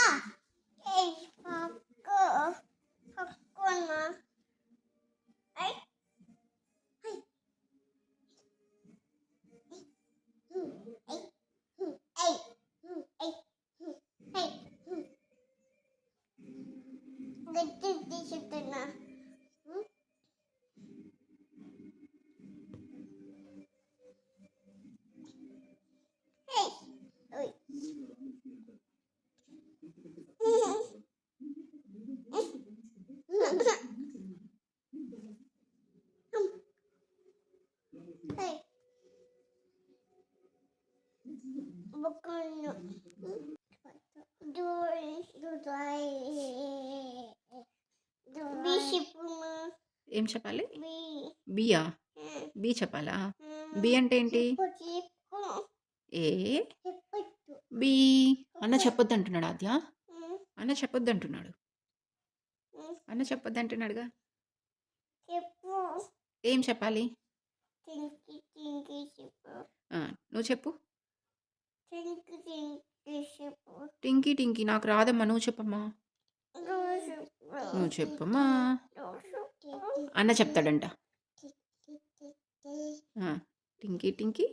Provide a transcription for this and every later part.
hey to be ఏం చెప్పాలి. బియా B చెప్పాలా? బి అంటే ఏంటి? ఏ? బి అన్న చెప్పొద్దు అంటున్నాడు ఆద్య అన్న చెప్పొద్దు అంటున్నాడు అన్న చెప్పొద్దు అంటున్నాడుగా చెప్పు ఏం చెప్పాలి? నువ్వు చెప్పు. టింకి టింకి చెప్పు. టింకీ టింకీ నాకు రాదమ్మా నువ్వు చెప్పమ్మా. నువ్వు చెప్పమ్మా. అన్న చెప్తాడంట. టింకీ టింకీ.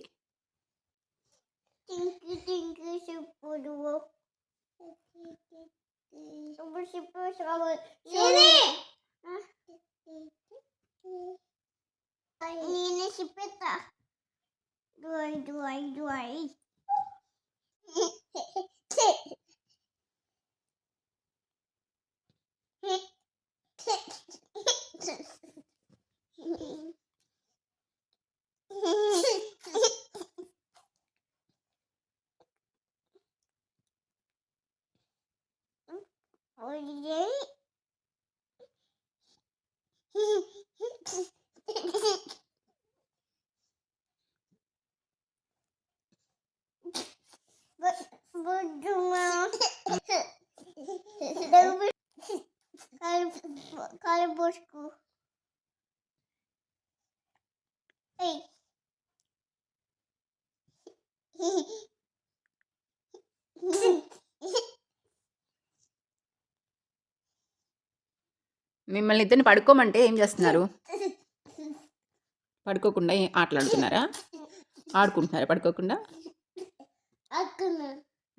టింకి టింకి చెప్పు నువ్వు. ఇప్పుడు చెప్పు శ్రావ నేనే చెప్పేస్తా. దువై దువై దువై Holiday. Hey. మిమ్మల్ని ఇద్దరిని పడుకోమంటే ఏం చేస్తున్నారు? పడుకోకుండా ఆటలాడుతున్నారా? ఆడుకుంటున్నారా పడుకోకుండా?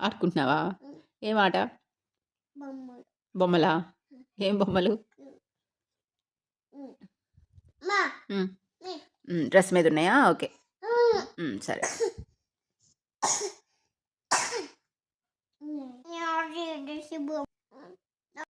ఆడుకుంటున్నావా? ఏం ఆట? బొమ్మ బొమ్మలా? ఏం బొమ్మలు? డ్రెస్ మీద ఉన్నాయా ఓకే సరే నేను ఆర్డర్ చేసి బొమ్మ